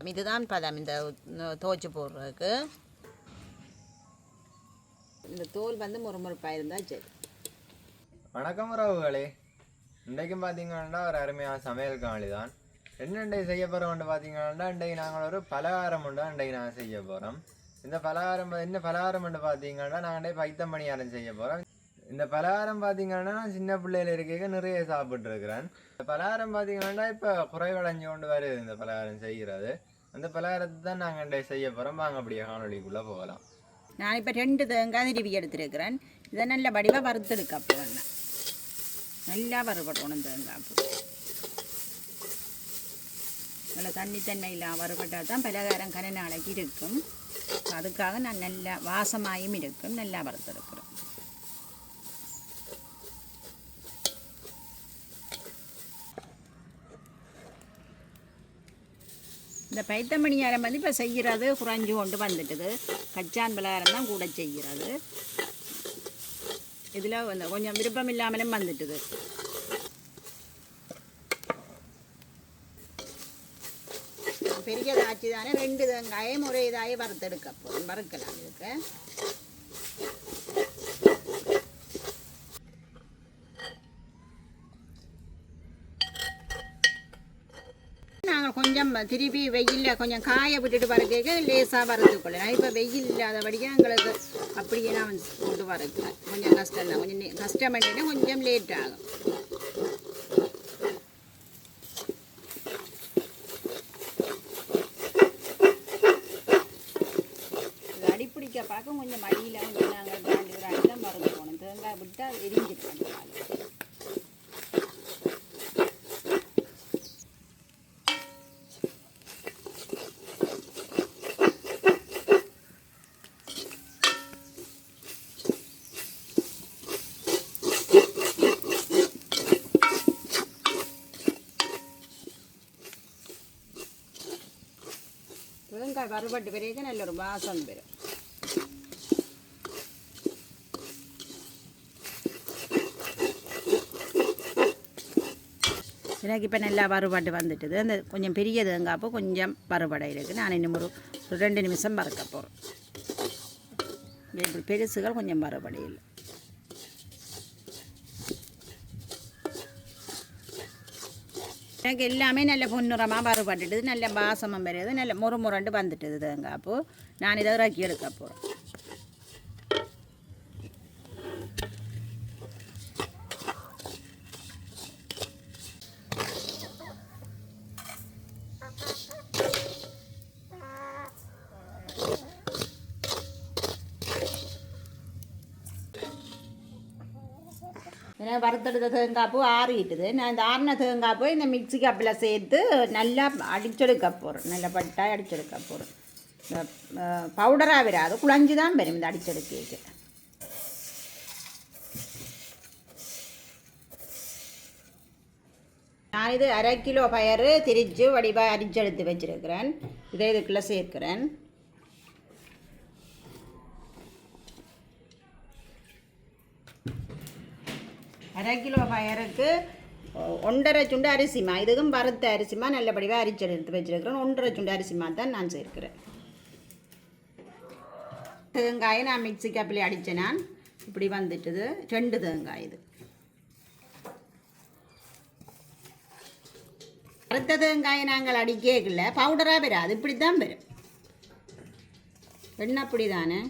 இதுதான் பதம். இந்த துவச்சி போடுறதுக்கு. இந்த தோல் வந்து முறுமுறுப்பாக இருந்தால் சரி. வணக்கம் உறவுகளே. இன்றைக்கும் பார்த்தீங்கன்னா ஒரு அருமையான சமையல் காணொளி தான் என்னென்ன செய்ய போகிறோம்னு பார்த்தீங்கன்னா இன்றைக்கு நாங்கள் ஒரு பலகாரம் உண்டு இன்றைக்கு நாங்கள் செய்ய போகிறோம் இந்த பலகாரம் என்ன பலகாரம் உண்டு பார்த்தீங்கன்னா நாங்கள் இன்றைக்கு பைத்தம் பணியாரம் செய்ய போகிறோம் இந்த பலகாரம் பார்த்தீங்கன்னா நான் சின்ன பிள்ளையில இருக்க நிறைய சாப்பிட்ருக்கிறேன் இந்த பலகாரம் பார்த்தீங்கன்னா இப்போ குறைவடைஞ்சு கொண்டு வருது இந்த பலகாரம் செய்கிறது. அந்த பலகாரத்தை தான் நாங்கள் இன்றைக்கு செய்ய போகிறோம் வாங்க அப்படியே காணொலிக்குள்ளே போகலாம். நான் இப்போ ரெண்டு தேங்காய் திருவி எடுத்துருக்கிறேன். இதை நல்ல வடிவாக வறுத்தெடுக்க போவேன் நல்லா வறுபடணும் தேங்காய் பூ நல்லா தண்ணித்தன்மை வறுபட்டால் தான் பலகாரம் கன நாளைக்கு இருக்கும். அதுக்காக நான் நல்லா வாசமாயும் இருக்கும். நல்லா வறுத்தெடுக்கிறேன். இந்த பைத்தமணியாரம் வந்து இப்போ செய்கிறது குறைஞ்சு கொண்டு வந்துட்டுது. கச்சான் பலகாரம் தான் கூட செய்கிறது இதில் வந்து கொஞ்சம் விருப்பம் இல்லாமலும் வந்துட்டுது. பெரிய காட்சி தானே ரெண்டு தேங்காயும் ஒரே இதாகி வறுத்தெடுக்க போகிறோம் வறுக்கலாம் இதுக்கு. திருப்பி வெயிலில் கொஞ்சம் காய விட்டுட்டு வறுக்க லேசாக வறுத்துக்கொள்ளலாம் இப்போ வெயில் இல்லாதபடியாக எங்களுக்கு அப்படியே நான் கொண்டு வரது கொஞ்சம் கஷ்டம் தான் கொஞ்சம் கஷ்டம் பண்ணிட்டு கொஞ்சம் லேட் ஆகும். அடிப்பிடிக்க பார்க்க கொஞ்சம் மடியில் கொஞ்சம் நாங்கள் தாண்டி ஒரு அடிதான் மறந்து போகணும் தேங்காய் விட்டால் எரிஞ்சிருக்கோம் தேங்காய் வறுபட்டு பிறகு நல்ல ஒரு வாசம் வரும் எனக்கு இப்போ நல்லா வறுபாடு வந்துட்டுது அந்த கொஞ்சம் பெரிய தேங்காய்ப்பு கொஞ்சம் வறுபடை இருக்குது நான் இன்னும் ஒரு ரெண்டு நிமிஷம் வறுக்க போகிறேன் பெருசுகள் கொஞ்சம் வறுபடையில் எனக்கு எல்லாமே நல்ல பொன்னுறமாக வறுபட்டுட்டுது நல்ல வாசமும் வருது நல்ல முறுமுறண்டு முரண்டு வந்துட்டுது அப்போது நான் இதை இறக்கி எடுக்க போகிறேன் எனக்கு வறுத்தெடுத்த தேங்காய் பூ ஆறிட்டுது நான் இந்த ஆறின தேங்காய் பூ இந்த மிக்சி கப்பில் சேர்த்து நல்லா அடிச்செடுக்க போகிறேன் நல்லா பட்டாய் அடிச்செடுக்க போகிறேன் இந்த பவுடராக வராது குழஞ்சி தான் வரும் இந்த அடிச்செடுக்கைக்கு நான் இது அரை கிலோ பயறு திரிச்சு வடிவாக அரிஞ்செடுத்து வச்சிருக்கிறேன் இதை இதுக்குள்ளே சேர்க்கிறேன் அரை கிலோ பயருக்கு ஒன்றரை சுண்டு அரிசிமா? இதுக்கும் வறுத்த அரிசிமா? நல்லபடியாக அரிச்சு எடுத்து வச்சிருக்கிறேன். ஒன்றரை சுண்டு அரிசிமா தான் நான் சேர்க்கிறேன். தேங்காயை நான் மிக்ஸி கப்பில் அடித்தேன் நான். இப்படி வந்துட்டுது. ரெண்டு தேங்காய் இது. வறுத்த தேங்காயை நாங்கள் அடிக்கல பவுடராக வராது. இப்படி தான் வரும். என்ன அப்படி தானே?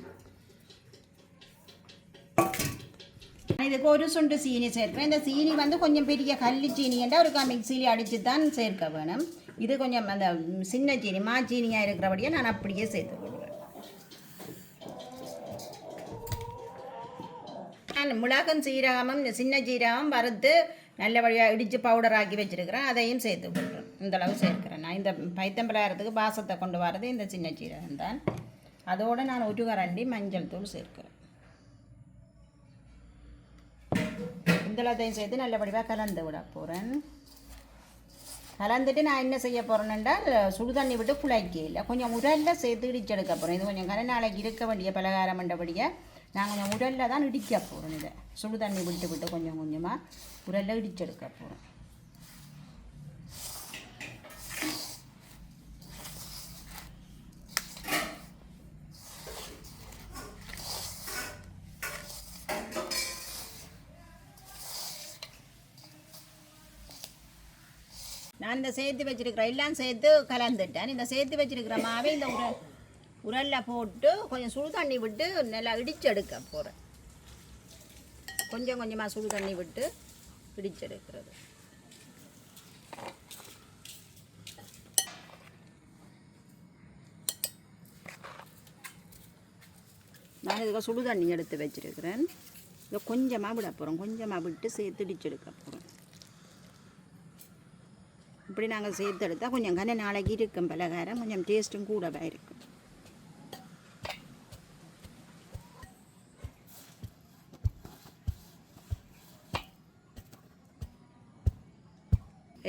இதுக்கு ஒரு சுண்டு சீனி சேர்ப்பேன் இந்த சீனி வந்து கொஞ்சம் பெரிய கல்லி சீனின்டா ஒரு மிக்சியில் அடித்து தான் சேர்க்க வேணும் இது கொஞ்சம் அந்த சின்ன சீனி மா சீனியாக இருக்கிறபடியே நான் அப்படியே சேர்த்து விடுவேன் நான் மிளகும் சீரகமும் சின்ன சீரகம் வறுத்து நல்லபடியாக இடித்து பவுடர் ஆக்கி வச்சிருக்கிறேன் அதையும் சேர்த்து விடுறேன் இந்த அளவு சேர்க்கிறேன் நான் இந்த பைத்தம்பலாயிரத்துக்கு பாசத்தை கொண்டு வரது இந்த சின்ன சீரகம் தான் அதோடு நான் ஒரு கரண்டி மஞ்சள் தூள் சேர்க்கிறேன் இந்தளத்தையும் சேர்த்து நல்லபடியாக கலந்து விட போகிறேன் கலந்துட்டு நான் என்ன செய்ய போகிறேன்னால் சுடு தண்ணி விட்டு குழைக்க இல்லை. கொஞ்சம் உரலில் சேர்த்து இடிச்செடுக்க போகிறேன் இது கொஞ்சம் கரை நாளைக்கு இருக்க வேண்டிய பலகாரம் பண்ணபடியாக நான் கொஞ்சம் உரலில் தான் இடிக்க போகிறேன் இதை. சுடு தண்ணி விட்டு விட்டு கொஞ்சம் கொஞ்சமாக உரலில் இடிச்செடுக்க போகிறேன் அந்த இந்த சேர்த்து வச்சிருக்கிற எல்லாம் சேர்த்து கலந்துட்டேன். இந்த சேர்த்து வச்சிருக்கிற மாவை இந்த உர உரலில் போட்டு கொஞ்சம் சுடு தண்ணி விட்டு நல்லா இடிச்செடுக்க போகிறேன் கொஞ்சம் கொஞ்சமாக சுடு தண்ணி விட்டு இடிச்செடுக்கிறது. நான் இதுக்கு சுடு தண்ணி எடுத்து வச்சிருக்கிறேன். இதை கொஞ்சமாக விட போகிறோம் கொஞ்சமாக விட்டு சேர்த்து இடிச்செடுக்க போகிறேன் இப்படி நாங்கள் சேர்த்து எடுத்தால் கொஞ்சம் கன நாளைக்கு இருக்கும் பலகாரம் கொஞ்சம் டேஸ்ட்டும் கூடவே இருக்கும்.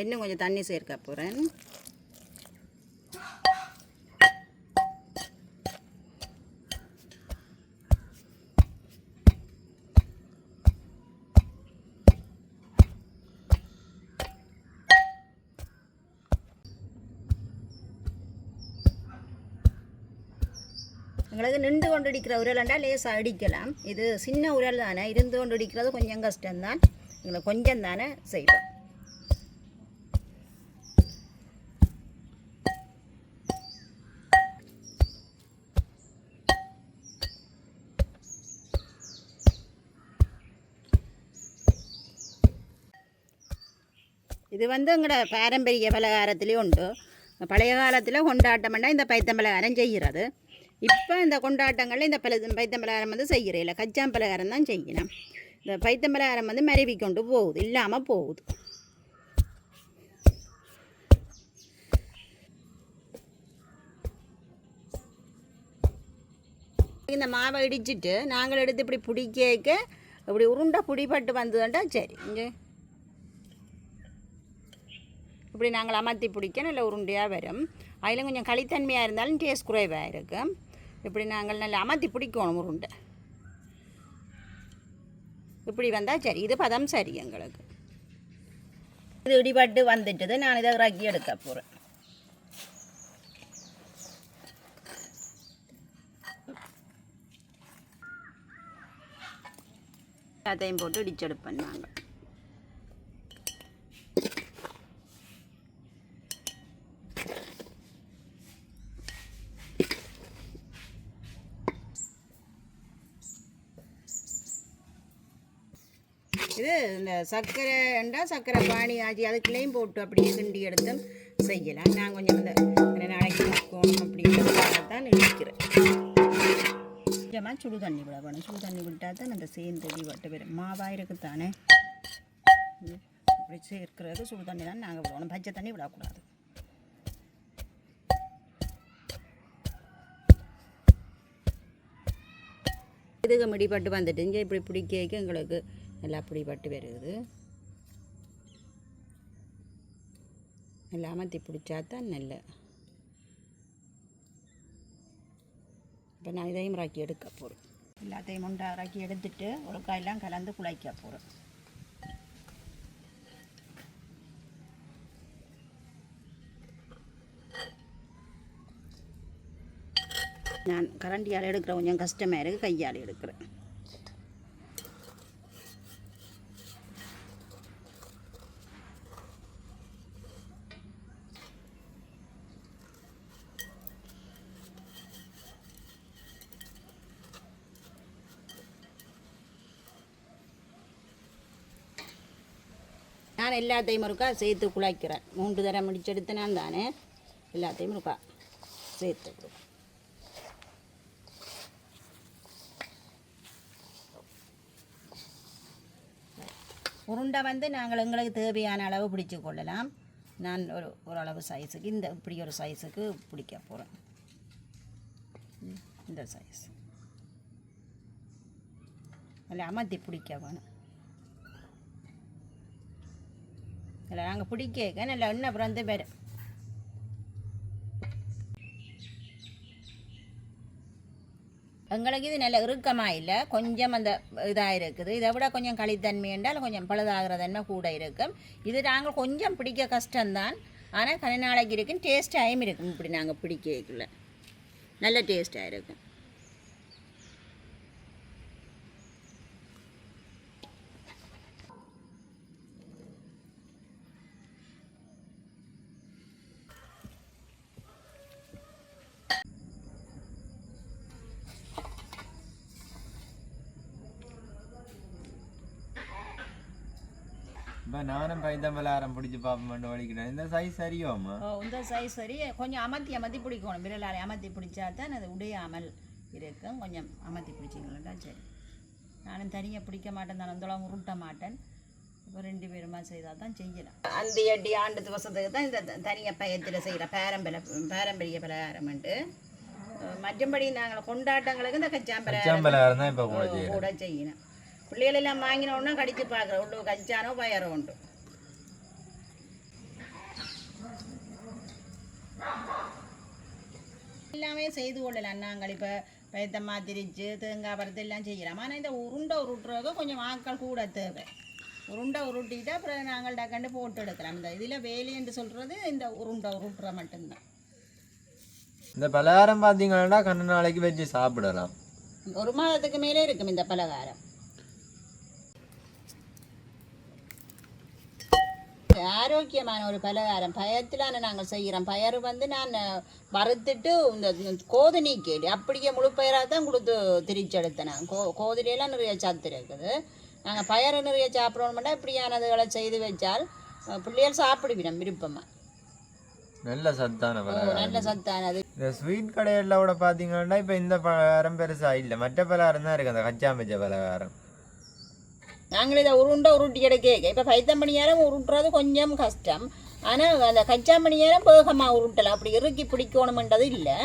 இன்னும் கொஞ்சம் தண்ணி சேர்க்க போகிறேன் எங்களுக்கு நின்று கொண்டு அடிக்கிற உரலண்டா லேசாக அடிக்கலாம். இது சின்ன உரல் தானே இருந்து கொண்டு கொஞ்சம் கஷ்டம்தான். எங்களை கொஞ்சம் தானே செய்வோம் இது வந்து எங்களோட பாரம்பரிய பலகாரத்துலேயும் உண்டு. பழைய காலத்தில் கொண்டாட்டம்னா இந்த பைத்தம்பலகாரம் செய்கிறது. இப்போ இந்த கொண்டாட்டங்களில் இந்த பல பைத்தம் பலகாரம் வந்து செய்கிறேன் கச்சாம் பலகாரம் தான் செய்யணும். இந்த பைத்தம் பலகாரம் வந்து மறைவி கொண்டு போகுது. இல்லாமல் போகுது. இந்த மாவை இடிச்சிட்டு நாங்கள் எடுத்து இப்படி பிடிக்க இப்படி உருண்டை பிடிபட்டு வந்ததுண்டா சரி இங்கே. இப்படி நாங்கள் அமர்த்தி பிடிக்க நல்ல உருண்டையாக வரும். அதில் கொஞ்சம் களித்தன்மையாக இருந்தாலும் டேஸ்ட் குறைவாக இருக்கும். இப்படி நாங்கள் நல்லா அமர்த்தி பிடிக்கணும் உருண்டை இப்படி வந்தால் சரி இது பதம் சரி எங்களுக்கு. இது இடிபட்டு வந்துட்டது நான் இதை இறக்கி எடுக்க போகிறேன் அதையும் போட்டு இடிச்செடுப்பேன் நாங்கள் இது இந்த சர்க்கரை என்றால் சர்க்கரை பானி ஆச்சு அதுக்குள்ளேயும் போட்டு அப்படியே கிண்டி எடுத்து செய்யலாம். நான் கொஞ்சம் இந்த நாளைக்கு வைக்கணும் அப்படிங்கிறதுக்காக தான் நினைக்கிறேன். கொஞ்சமாக சுடு தண்ணி விட வேணும். சுடு தண்ணி விட்டால் தான் அந்த சேர்ந்தடி வட்டு வரும். மாவாக இருக்குத்தானே அப்படி இப்படி சேர்க்கிறது சுடு தண்ணி தான் நாங்கள் விடணும். பச்சை தண்ணி விடக்கூடாது. இதுக்கு முடிப்பட்டு வந்துட்டு இங்கே இப்படி பிடிக்க எங்களுக்கு நல்லா பிடிப்பட்டு வருது. நல்லா அமர்த்தி பிடிச்சா தான் நல்ல. இப்போ நான் இதையும் ராக்கி எடுக்க போகிறேன் எல்லாத்தையும் முண்டா ராக்கி எடுத்துட்டு ஒரு காயெல்லாம் கலந்து குழைக்க போகிறேன் நான் கரண்டியால் எடுக்கிறேன் கொஞ்சம் கஷ்டமாக இருக்குது கையால் எடுக்கிறேன். நான் எல்லாத்தையும் இருக்கா சேர்த்து குழைக்கிறேன் மூன்று தரம் முடிச்செடுத்து நான் தானே எல்லாத்தையும் இருக்கா சேர்த்து விடுவேன். உருண்டை வந்து நாங்கள் எங்களுக்கு தேவையான அளவு பிடிச்சி கொள்ளலாம். நான் ஒரு ஓரளவு சைஸுக்கு இந்த இப்படி ஒரு சைஸுக்கு பிடிக்க போகிறேன் இந்த சைஸ் அதில் அமர்த்தி பிடிக்க வேணும். இல்லை நாங்கள் பிடிக்க நல்ல அப்புறம் வந்து வரும். எங்களுக்கு இது நல்ல இறுக்கமாக இல்லை. கொஞ்சம் அந்த இதாக இருக்குது. இதை விட கொஞ்சம் களித்தன்மை என்றால் கொஞ்சம் பழுதாகிற தன்மை கூட இருக்கும். இது நாங்கள் கொஞ்சம் பிடிக்க கஷ்டம்தான். ஆனால் கன நாளைக்கு இருக்கும் டேஸ்டாகவும் இருக்கும் இப்படி நாங்கள் பிடிக்கல நல்ல டேஸ்ட்டாக இருக்கும். இப்போ நானும் பைத்தம்பலாரம் பிடிச்சி பார்ப்போம் வலிக்கிறேன் இந்த சைஸ் சரியோம்மா இந்த சைஸ் சரி கொஞ்சம் அமர்த்தி அமர்த்தி பிடிக்கணும் விரலால் அமர்த்தி பிடிச்சா தான் அது உடையாமல் இருக்கும் கொஞ்சம் அமர்த்தி பிடிச்சிங்களா சரி நானும் தனியாக பிடிக்க மாட்டேன் நான் அந்த உருட்ட மாட்டேன் இப்போ ரெண்டு பேருமா செய்தால் தான் செய்யலாம் அந்த அடி ஆண்டு திவசத்துக்கு தான் இந்த தனியாக பயத்தில் செய்கிற பாரம்பரிய பாரம்பரிய பலகாரம்ண்டு மற்றபடி நாங்கள் கொண்டாட்டங்களுக்கு இந்த கச்சாம்பரம் பைத்தம்பலாரம் தான் இப்போ கூட செய்யணும் பிள்ளைகள் எல்லாம் வாங்கினோன்னா கடிச்சு பார்க்குறோம் உள்ளு கச்சானோ பயரோ உண்டு. எல்லாமே செய்து கொள்ளலாம் நாங்கள் இப்போ பயத்தம்மா திரிச்சு தேங்காய் பருத்து எல்லாம் செய்கிறோம் ஆனால் இந்த உருண்டை உருட்டுறது கொஞ்சம் ஆட்கள் கூட தேவை. உருண்டை உருட்டிட்டு அப்புறம் நாங்கள் டக்கண்டு போட்டு எடுக்கலாம். இந்த இதில் வேலைன்னு சொல்கிறது இந்த உருண்டை உருட்டுற மட்டும்தான். இந்த பலகாரம் பார்த்தீங்கன்னா கண்ணு நாளைக்கு வச்சு சாப்பிடலாம். ஒரு மாதத்துக்கு மேலே இருக்கும் இந்த பலகாரம். ஆரோக்கியமான ஒரு பலகாரம். பயத்திலான நாங்கள் செய்கிறோம். பயறு வந்து நான் வறுத்துட்டு இந்த கோதுனி கேடு. அப்படியே முழு பயிராக தான் கொடுத்து திரிச்செடுத்தேன் நான். கோ கோதுரையெல்லாம் நிறைய சத்து இருக்குது. நாங்கள் பயறு நிறைய சாப்பிடணும்னா இப்படியானதுகளை செய்து வச்சால் பிள்ளைகள் சாப்பிடுவிடும் விருப்பமாக நல்ல சத்தான பலகாரம். நல்ல சத்தானது. இந்த ஸ்வீட் கடையில் கூட பார்த்தீங்கன்னா இப்போ இந்த பலகாரம் பெருசா இல்லை. மற்ற பலகாரம் தான் இருக்குது அந்த கச்சாம்பச்ச பலகாரம். நாங்கள் இதை உருண்டை உருட்டி எடுக்க இப்போ பைத்தம்பணி நேரம் உருட்டுறது கொஞ்சம் கஷ்டம். ஆனால் அந்த கச்சாம்பணி நேரம் வேகமாக உருட்டலாம். அப்படி இறுக்கி பிடிக்கணுமென்றது இல்லை.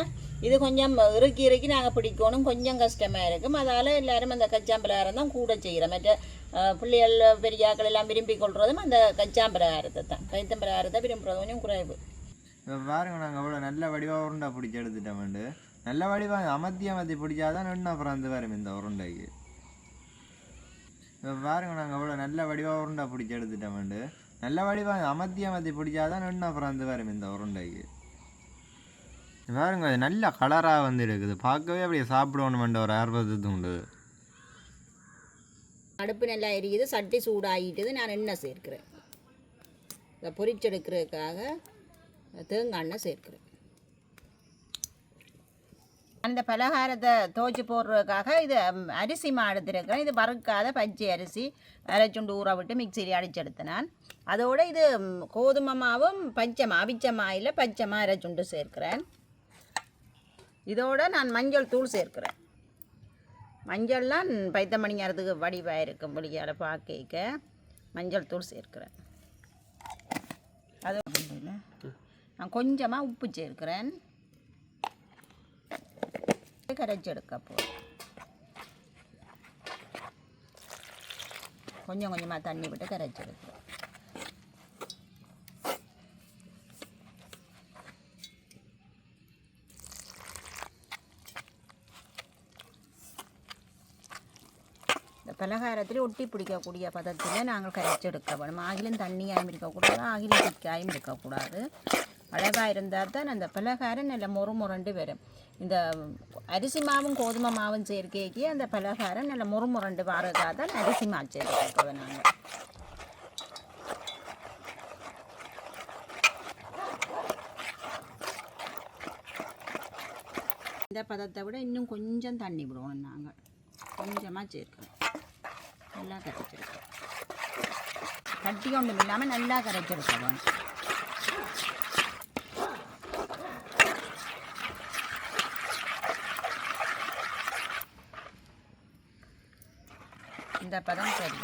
இது கொஞ்சம் இறுக்கி இறுக்கி நாங்கள் பிடிக்கணும். கொஞ்சம் கஷ்டமாக இருக்கும். அதால் எல்லாரும் அந்த கச்சாம்பலகாரம் தான் கூட செய்கிறோம் மற்ற பிள்ளைகள் பெரியாக்கள் எல்லாம் விரும்பி கொள்றதும் அந்த கச்சாம்பலகாரத்தை தான். பைத்தம்பலகாரத்தை விரும்புகிறது கொஞ்சம் குறைவு. இப்போ பாருங்க நாங்கள் அவ்வளோ நல்ல வடிவாக உருண்டை பிடிச்சி எடுத்துட்டோம். நல்ல வடிவாக அமர்த்தி அமர்த்தி பிடிச்சாதான் இன்னும் அப்புறம் அந்த வரும் இந்த உருண்டைக்கு. இப்போ பாருங்க நாங்கள் அவ்வளோ நல்ல வடிவாக உருண்டை பிடிச்சி எடுத்துட்டோம்ண்டு நல்ல வடிவாக அமர்த்தி அமர்த்தி பிடிச்சாதான் நின்று அப்புறம் வந்து வரும் இந்த உருண்டைக்கு. பாருங்க அது நல்ல கலராக வந்து இருக்குது. பார்க்கவே அப்படியே சாப்பிடணுமென்ற ஒரு ஆர்வத்து உண்டு. அடுப்பு நல்லா எரியுது சட்டி சூடாகிட்டுது நான் எண்ணெய் சேர்க்கிறேன். இதை பொரிச்செடுக்கிறதுக்காக தேங்காய் எண்ணெய் சேர்க்கிறேன். அந்த பலகாரத்தை தோச்சி போடுறதுக்காக இது அரிசி மா இது வறுக்காத பச்சை அரிசி அரைச்சுண்டு ஊற விட்டு மிக்சியில் அடிச்செடுத்து நான் அதோடு இது கோதுமை மாவும் பச்சை மா அவிச்ச பச்சை அரைச்சுண்டு சேர்க்கிறேன். இதோடு நான் மஞ்சள் தூள் சேர்க்கிறேன். மஞ்சள்லாம் பைத்த மணிங்கிறதுக்கு வடிவாக இருக்கும் வெளியால் பார்க்க மஞ்சள் தூள் சேர்க்கிறேன். அது நான் கொஞ்சமாக உப்பு சேர்க்கிறேன். கரைச்சி எடுக்க போகிறேன் கொஞ்சம் கொஞ்சமாக தண்ணி விட்டு கரைச்சி இந்த பலகாரத்தில் ஒட்டி பிடிக்கக்கூடிய பதத்தில் நாங்கள் கரைச்செடுக்க வேணும். ஆகிலும் தண்ணியாயும் இருக்கக்கூடாது ஆகிலும் திக்காயும் இருக்கக்கூடாது அழகாக இருந்தால் தான் அந்த பலகாரம் நல்ல முறு முரண்டு வரும். இந்த அரிசி மாவும் கோதுமை மாவும் சேர்க்கைக்கு அந்த பலகாரம் நல்ல முறு முரண்டு வரதாக தான் அரிசி மா சேர்க்கிறோம் நாங்கள் இந்த பதத்தை விட இன்னும் கொஞ்சம் தண்ணி விடுவோம் நாங்கள் கொஞ்சமாக சேர்க்கணும். நல்லா கரைச்சிருக்கோம் கட்டி ஒன்றும் இல்லாமல் நல்லா கரைச்சிருக்கோம் இந்த பதம் சரி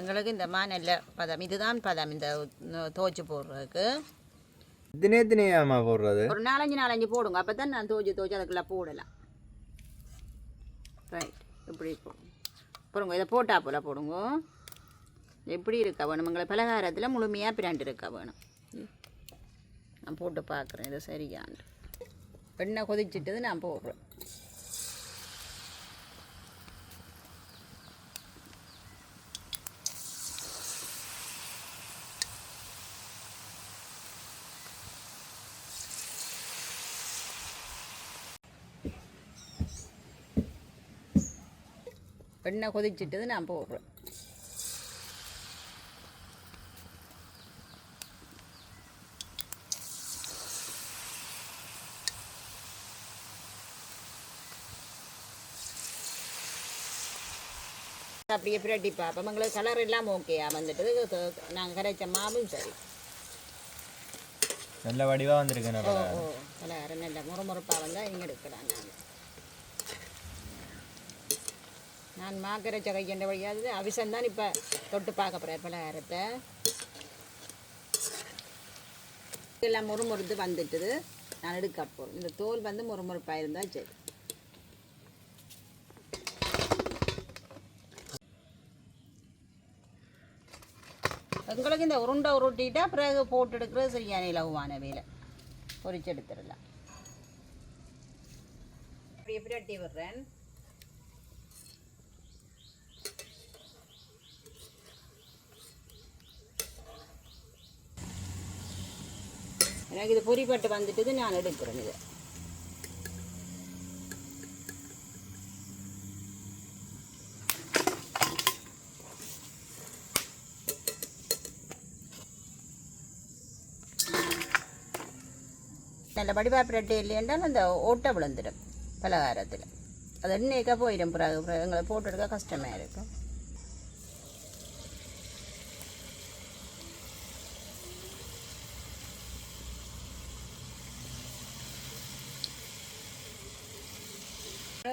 எங்களுக்கு இந்த மா நல்ல பதம் இதுதான் பதம் இந்த துவச்சி போடுறதுக்கு. எத்தனை எத்தனையாம்மா போடுறது? ஒரு நாலஞ்சு நாலஞ்சு போடுங்க அப்போ தான் நான் தோச்சு தோச்சு அதுக்குள்ளே போடலாம். ரைட் இப்படி போடுங்க போடுங்க இதை போட்டா போல் போடுங்க. எப்படி இருக்கா வேணும்? உங்களை பலகாரத்தில் முழுமையாக பிராண்டு இருக்கா வேணும்? நான் போட்டு பார்க்குறேன் இது சரியாண்டு எண்ணெய் கொதிச்சிட்டது நான் போடுறேன். எண்ணெய் கொதிச்சிட்டது நான் போடுறேன். அப்படியே பிரட்டி பார்ப்போம் எங்களுக்கு கலர் எல்லாம் ஓகேயா வந்துட்டு நாங்கள் கரைச்ச மாவும் சரி. நல்ல வடிவாக வந்திருக்கு நல்லா ஓ கலர் நல்ல முறுமுறுப்பாக வந்தால் இங்கே எடுக்கலாம் நான். நான் மாக்கரைச்ச கையண்ட வழியாது அவிசம் தான் இப்போ தொட்டு பார்க்க போகிறேன் பலகாரத்தை எல்லாம் முறுமுறுத்து வந்துட்டுது. நான் எடுக்க போகிறேன் இந்த தோல் வந்து முறுமுறுப்பாக இருந்தால் சரி. எங்களுக்கு இந்த உருண்டை உருட்டிட்டா பிறகு போட்டு எடுக்கிறது சரியான இலகுவான வேலை. பொரிச்சு எடுத்துடலாம். எப்படி அட்டி விடுறேன்? எனக்கு இது பொறிப்பட்டு வந்துட்டு நான் எடுக்கிறேன் இது. நல்ல வடிவா பிரட்டி இல்லையென்றால் அந்த ஓட்டை விழுந்துடும் பலகாரத்தில் அது எண்ணெய்க்கா போயிடும் பிறகு எங்களை போட்டு எடுக்க கஷ்டமாக இருக்கும்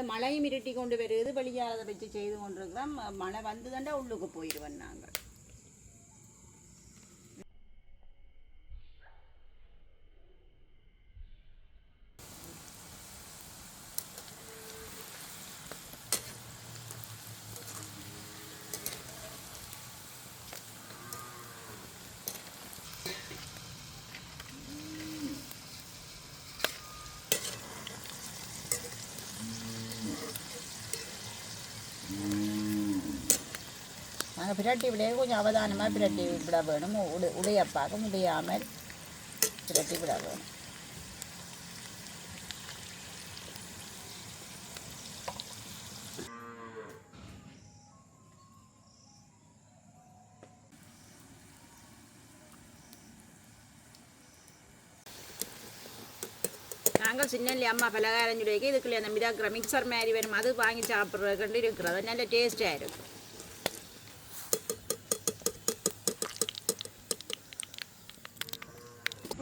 மழையும் இருட்டி கொண்டு வருது வெளியாரதை வச்சு செய்து கொண்டிருக்கிறோம் மழை வந்து தாண்டா உள்ளுக்கு போயிடுவோம் நாங்கள் பிரட்டி விட கொஞ்சம் அவதானமாக பிரட்டி விட வேணும். உடை உடையப்பாக முடியாமல் பிரட்டி விட வேணும். நாங்கள் சின்னல்லி அம்மா பலகாரம் சொல்லி இதுக்குள்ளே அந்த மிதாக்கிற மிக்சர் மாதிரி வேணும். அது வாங்கி சாப்பிட்றது கண்டு இருக்கிறது. நல்ல டேஸ்ட்டாக இருக்கும்.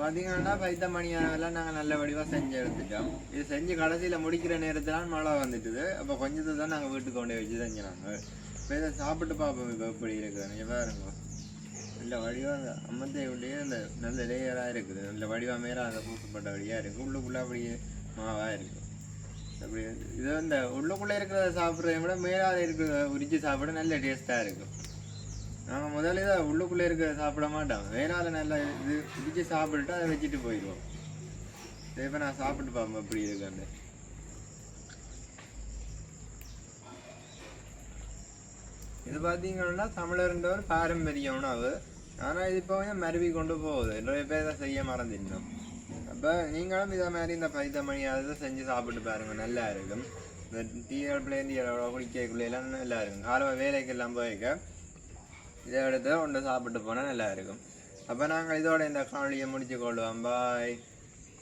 பார்த்தீங்கன்னா பைத்த மணியானதெல்லாம் நாங்கள் நல்ல வடிவாக செஞ்சு எடுத்துட்டோம். இது செஞ்சு கடைசியில் முடிக்கிற நேரத்தில் மழை வந்துட்டுது. அப்போ கொஞ்சத்தை தான் நாங்கள் வீட்டுக்கு கொண்டு வச்சு செஞ்சினாங்க இப்போ இதை சாப்பிட்டு பார்ப்போம் இப்போ எப்படி இருக்குது? நீங்கள் பாருங்க. நல்ல வடிவாக அந்த அம்மத்தை அந்த நல்ல லேயராக இருக்குது. நல்ல வடிவாக மேலே அந்த பூசப்பட்ட வழியாக இருக்குது உள்ளுக்குள்ளே அப்படியே மாவாக இருக்குது அப்படி இது இந்த உள்ளுக்குள்ளே இருக்கிறத சாப்பிட்றத விட மேலால் இருக்கிறத உரிச்சு சாப்பிட நல்ல டேஸ்ட்டாக இருக்கும் முதல்ல இதை உள்ளுக்குள்ளே இருக்க சாப்பிட மாட்டோம். வேணால நல்லா இது பிடிச்சி சாப்பிட்டுட்டு அதை வச்சுட்டு போயிடுவோம். இப்போ நான் சாப்பிட்டு பார்ப்போம் எப்படி இருக்குன்னு. இது பார்த்தீங்கன்னா தமிழர்ன்ற ஒரு பாரம்பரிய உணவு. ஆனால் இது இப்போ கொஞ்சம் மருவி கொண்டு போகுது. நிறைய பேர் இதை செய்ய மறந்துட்டோம். அப்போ நீங்களும் இதை மாதிரி இந்த பைத்த அதை செஞ்சு சாப்பிட்டு பாருங்க. நல்லா இருக்கும். இந்த டீ அடுப்புலேருந்து டீ எல்லாம் நல்லா இருக்கும். காலை வேலைக்கெல்லாம் போயிருக்கேன். இதை எடுத்து ஒன்று சாப்பிட்டு போனால் நல்லா இருக்கும். அப்போ நாங்கள் இதோட இந்த காணொலியை முடிச்சு கொள்வோம் பாய்